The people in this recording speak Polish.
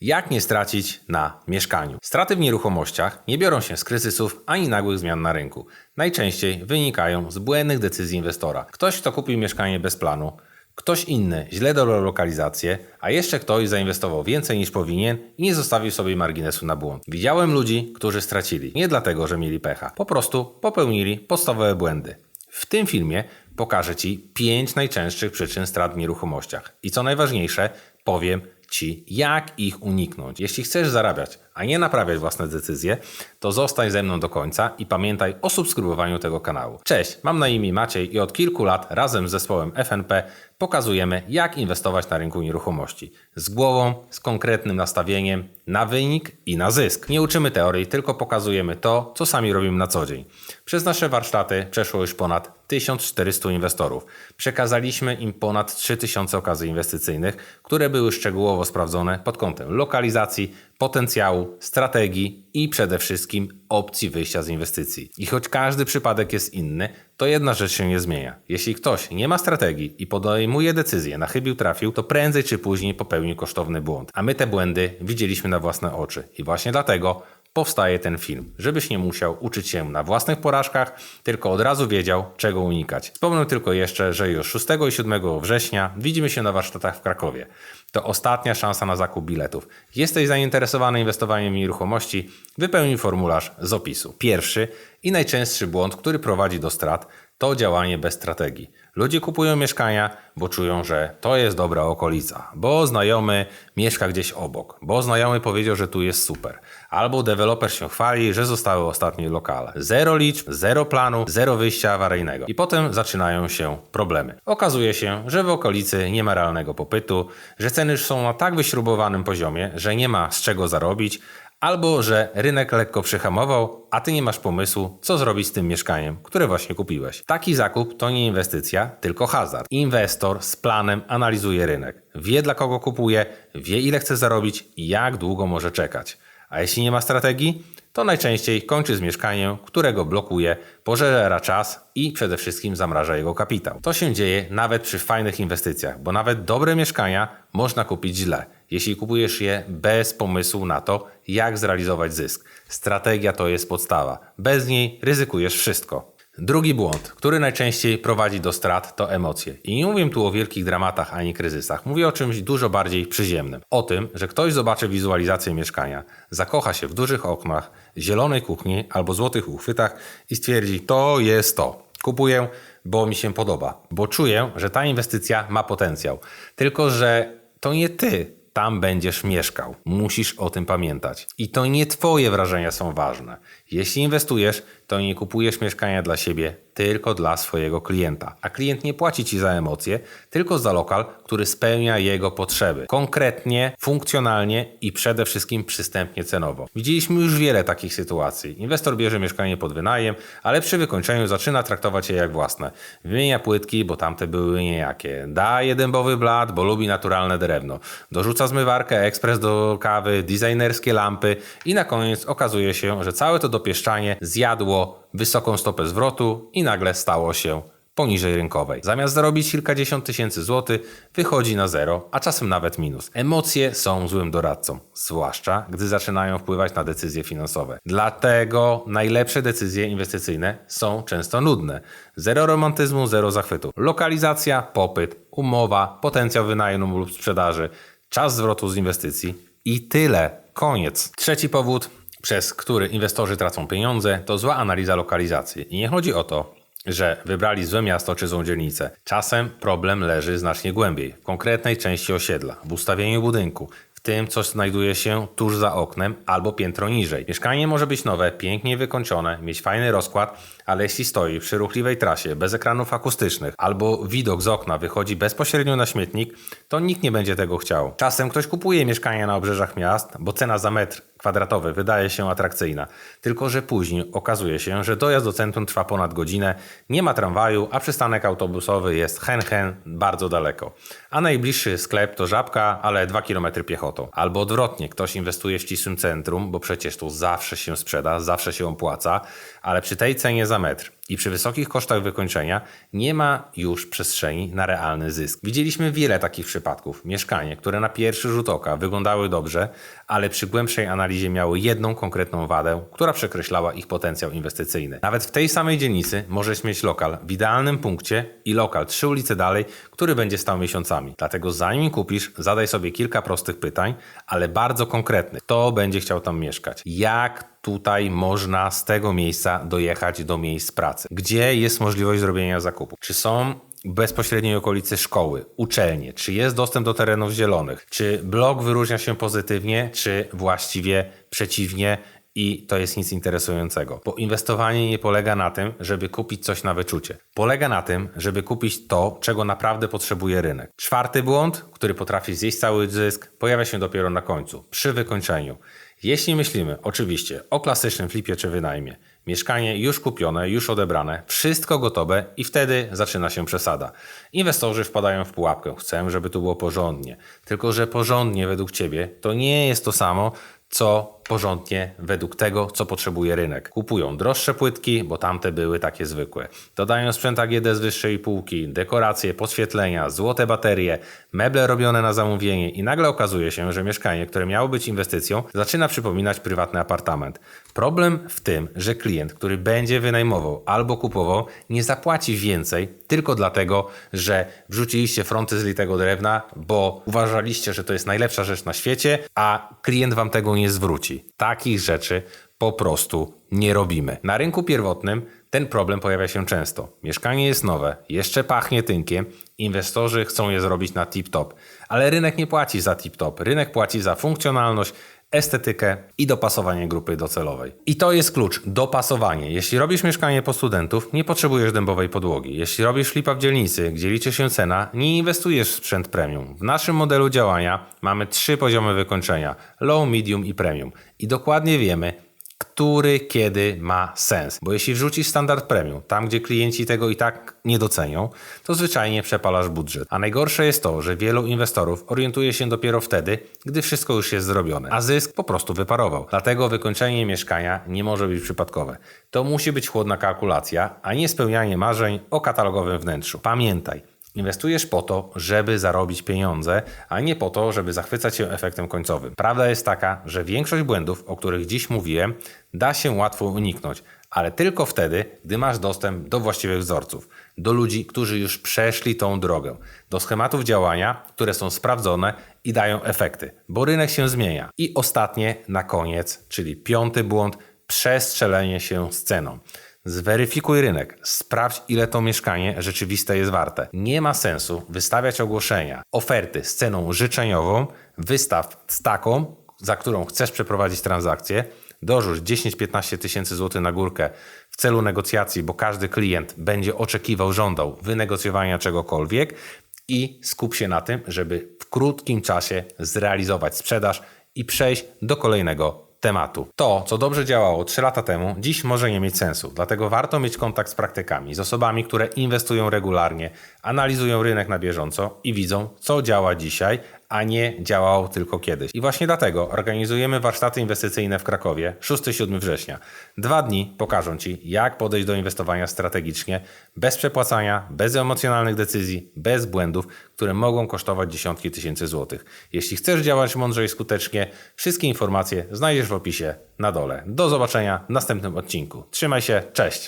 Jak nie stracić na mieszkaniu? Straty w nieruchomościach nie biorą się z kryzysów ani nagłych zmian na rynku. Najczęściej wynikają z błędnych decyzji inwestora. Ktoś, kto kupił mieszkanie bez planu, ktoś inny źle dobrał lokalizację, a jeszcze ktoś zainwestował więcej niż powinien i nie zostawił sobie marginesu na błąd. Widziałem ludzi, którzy stracili. Nie dlatego, że mieli pecha. Po prostu popełnili podstawowe błędy. W tym filmie pokażę Ci 5 najczęstszych przyczyn strat w nieruchomościach. I co najważniejsze, powiem Ci, jak ich uniknąć. Jeśli chcesz zarabiać, a nie naprawiać własne decyzje, to zostań ze mną do końca i pamiętaj o subskrybowaniu tego kanału. Cześć, mam na imię Maciej i od kilku lat razem z zespołem FNP pokazujemy, jak inwestować na rynku nieruchomości. Z głową, z konkretnym nastawieniem na wynik i na zysk. Nie uczymy teorii, tylko pokazujemy to, co sami robimy na co dzień. Przez nasze warsztaty przeszło już ponad 1400 inwestorów. Przekazaliśmy im ponad 3000 okazji inwestycyjnych, które były szczegółowo sprawdzone pod kątem lokalizacji, potencjału, strategii i przede wszystkim opcji wyjścia z inwestycji. I choć każdy przypadek jest inny, to jedna rzecz się nie zmienia. Jeśli ktoś nie ma strategii i podejmuje decyzję na chybił trafił, to prędzej czy później popełni kosztowny błąd. A my te błędy widzieliśmy na własne oczy. I właśnie dlatego powstaje ten film, żebyś nie musiał uczyć się na własnych porażkach, tylko od razu wiedział, czego unikać. Wspomnę tylko jeszcze, że już 6 i 7 września widzimy się na warsztatach w Krakowie. To ostatnia szansa na zakup biletów. Jesteś zainteresowany inwestowaniem w nieruchomości? Wypełnij formularz z opisu. Pierwszy i najczęstszy błąd, który prowadzi do strat, to działanie bez strategii. Ludzie kupują mieszkania, bo czują, że to jest dobra okolica, bo znajomy mieszka gdzieś obok, bo znajomy powiedział, że tu jest super, albo deweloper się chwali, że zostały ostatnie lokale. Zero liczb, zero planu, zero wyjścia awaryjnego. I potem zaczynają się problemy. Okazuje się, że w okolicy nie ma realnego popytu, że ceny są na tak wyśrubowanym poziomie, że nie ma z czego zarobić, Albo że rynek lekko przyhamował, a ty nie masz pomysłu, co zrobić z tym mieszkaniem, które właśnie kupiłeś. Taki zakup to nie inwestycja, tylko hazard. Inwestor z planem analizuje rynek. Wie dla kogo kupuje, wie ile chce zarobić i jak długo może czekać. A jeśli nie ma strategii, to najczęściej kończy z mieszkaniem, którego blokuje, pożera czas i przede wszystkim zamraża jego kapitał. To się dzieje nawet przy fajnych inwestycjach, bo nawet dobre mieszkania można kupić źle, jeśli kupujesz je bez pomysłu na to, jak zrealizować zysk. Strategia to jest podstawa. Bez niej ryzykujesz wszystko. Drugi błąd, który najczęściej prowadzi do strat, to emocje. I nie mówię tu o wielkich dramatach ani kryzysach. Mówię o czymś dużo bardziej przyziemnym. O tym, że ktoś zobaczy wizualizację mieszkania, zakocha się w dużych oknach, zielonej kuchni albo złotych uchwytach i stwierdzi: To jest to. Kupuję, bo mi się podoba, bo czuję, że ta inwestycja ma potencjał. Tylko, że to nie ty tam będziesz mieszkał. Musisz o tym pamiętać. I to nie Twoje wrażenia są ważne. Jeśli inwestujesz, to nie kupujesz mieszkania dla siebie, tylko dla swojego klienta. A klient nie płaci Ci za emocje, tylko za lokal, który spełnia jego potrzeby. Konkretnie, funkcjonalnie i przede wszystkim przystępnie cenowo. Widzieliśmy już wiele takich sytuacji. Inwestor bierze mieszkanie pod wynajem, ale przy wykończeniu zaczyna traktować je jak własne. Wymienia płytki, bo tamte były niejakie. Daje dębowy blat, bo lubi naturalne drewno. Dorzuca zmywarkę, ekspres do kawy, designerskie lampy i na koniec okazuje się, że całe to dopieszczanie zjadło wysoką stopę zwrotu i nagle stało się poniżej rynkowej. Zamiast zarobić kilkadziesiąt tysięcy złotych, wychodzi na zero, a czasem nawet minus. Emocje są złym doradcą, zwłaszcza gdy zaczynają wpływać na decyzje finansowe. Dlatego najlepsze decyzje inwestycyjne są często nudne. Zero romantyzmu, zero zachwytu. Lokalizacja, popyt, umowa, potencjał wynajmu lub sprzedaży, czas zwrotu z inwestycji i tyle. Koniec. Trzeci powód przez który inwestorzy tracą pieniądze, to zła analiza lokalizacji. I nie chodzi o to, że wybrali złe miasto czy złą dzielnicę. Czasem problem leży znacznie głębiej, w konkretnej części osiedla, w ustawieniu budynku, tym, co znajduje się tuż za oknem albo piętro niżej. Mieszkanie może być nowe, pięknie wykończone, mieć fajny rozkład, ale jeśli stoi przy ruchliwej trasie, bez ekranów akustycznych, albo widok z okna wychodzi bezpośrednio na śmietnik, to nikt nie będzie tego chciał. Czasem ktoś kupuje mieszkania na obrzeżach miast, bo cena za metr kwadratowy wydaje się atrakcyjna. Tylko, że później okazuje się, że dojazd do centrum trwa ponad godzinę, nie ma tramwaju, a przystanek autobusowy jest hen hen bardzo daleko. A najbliższy sklep to żabka, ale 2 km piechotą. Albo odwrotnie, ktoś inwestuje w ścisłym centrum, bo przecież tu zawsze się sprzeda, zawsze się opłaca, ale przy tej cenie za metr I przy wysokich kosztach wykończenia nie ma już przestrzeni na realny zysk. Widzieliśmy wiele takich przypadków. Mieszkanie, które na pierwszy rzut oka wyglądały dobrze, ale przy głębszej analizie miały jedną konkretną wadę, która przekreślała ich potencjał inwestycyjny. Nawet w tej samej dzielnicy możesz mieć lokal w idealnym punkcie i lokal trzy ulice dalej, który będzie stał miesiącami. Dlatego zanim kupisz, zadaj sobie kilka prostych pytań, ale bardzo konkretnych. Kto będzie chciał tam mieszkać? Jak tutaj można z tego miejsca dojechać do miejsc pracy? Gdzie jest możliwość zrobienia zakupu? Czy są bezpośredniej okolicy szkoły, uczelnie? Czy jest dostęp do terenów zielonych? Czy blok wyróżnia się pozytywnie, czy właściwie przeciwnie? I to jest nic interesującego, bo inwestowanie nie polega na tym, żeby kupić coś na wyczucie. Polega na tym, żeby kupić to, czego naprawdę potrzebuje rynek. Czwarty błąd, który potrafi zjeść cały zysk, pojawia się dopiero na końcu, przy wykończeniu. Jeśli myślimy oczywiście o klasycznym flipie czy wynajmie, mieszkanie już kupione, już odebrane, wszystko gotowe i wtedy zaczyna się przesada. Inwestorzy wpadają w pułapkę, chcę, żeby tu było porządnie. Tylko, że porządnie według Ciebie to nie jest to samo, co porządnie według tego, co potrzebuje rynek. Kupują droższe płytki, bo tamte były takie zwykłe. Dodają sprzęt AGD z wyższej półki, dekoracje, podświetlenia, złote baterie, meble robione na zamówienie i nagle okazuje się, że mieszkanie, które miało być inwestycją, zaczyna przypominać prywatny apartament. Problem w tym, że klient, który będzie wynajmował albo kupował, nie zapłaci więcej tylko dlatego, że wrzuciliście fronty z litego drewna, bo uważaliście, że to jest najlepsza rzecz na świecie, a klient wam tego nie zwróci. Takich rzeczy po prostu nie robimy. Na rynku pierwotnym ten problem pojawia się często. Mieszkanie jest nowe, jeszcze pachnie tynkiem, inwestorzy chcą je zrobić na tip-top, ale rynek nie płaci za tip-top. Rynek płaci za funkcjonalność, estetykę i dopasowanie grupy docelowej. I to jest klucz, dopasowanie. Jeśli robisz mieszkanie po studentów, nie potrzebujesz dębowej podłogi. Jeśli robisz flipa w dzielnicy, gdzie liczy się cena, nie inwestujesz w sprzęt premium. W naszym modelu działania mamy trzy poziomy wykończenia: low, medium i premium. I dokładnie wiemy, który kiedy ma sens. Bo jeśli wrzucisz standard premium, tam gdzie klienci tego i tak nie docenią, to zwyczajnie przepalasz budżet. A najgorsze jest to, że wielu inwestorów orientuje się dopiero wtedy, gdy wszystko już jest zrobione, a zysk po prostu wyparował. Dlatego wykończenie mieszkania nie może być przypadkowe. To musi być chłodna kalkulacja, a nie spełnianie marzeń o katalogowym wnętrzu. Pamiętaj, Inwestujesz po to, żeby zarobić pieniądze, a nie po to, żeby zachwycać się efektem końcowym. Prawda jest taka, że większość błędów, o których dziś mówiłem, da się łatwo uniknąć, ale tylko wtedy, gdy masz dostęp do właściwych wzorców, do ludzi, którzy już przeszli tą drogę, do schematów działania, które są sprawdzone i dają efekty, bo rynek się zmienia. I ostatnie na koniec, czyli piąty błąd, przestrzelenie się z ceną. Zweryfikuj rynek, sprawdź ile to mieszkanie rzeczywiste jest warte. Nie ma sensu wystawiać ogłoszenia, oferty z ceną życzeniową, wystaw z taką, za którą chcesz przeprowadzić transakcję, dorzuć 10-15 tysięcy złotych na górkę w celu negocjacji, bo każdy klient będzie oczekiwał, żądał wynegocjowania czegokolwiek i skup się na tym, żeby w krótkim czasie zrealizować sprzedaż i przejść do kolejnego tematu. To, co dobrze działało 3 lata temu, dziś może nie mieć sensu. Dlatego warto mieć kontakt z praktykami, z osobami, które inwestują regularnie, analizują rynek na bieżąco i widzą, co działa dzisiaj, a nie działało tylko kiedyś. I właśnie dlatego organizujemy warsztaty inwestycyjne w Krakowie 6-7 września. Dwa dni pokażą Ci, jak podejść do inwestowania strategicznie, bez przepłacania, bez emocjonalnych decyzji, bez błędów, które mogą kosztować dziesiątki tysięcy złotych. Jeśli chcesz działać mądrze i skutecznie, wszystkie informacje znajdziesz w opisie na dole. Do zobaczenia w następnym odcinku. Trzymaj się, cześć!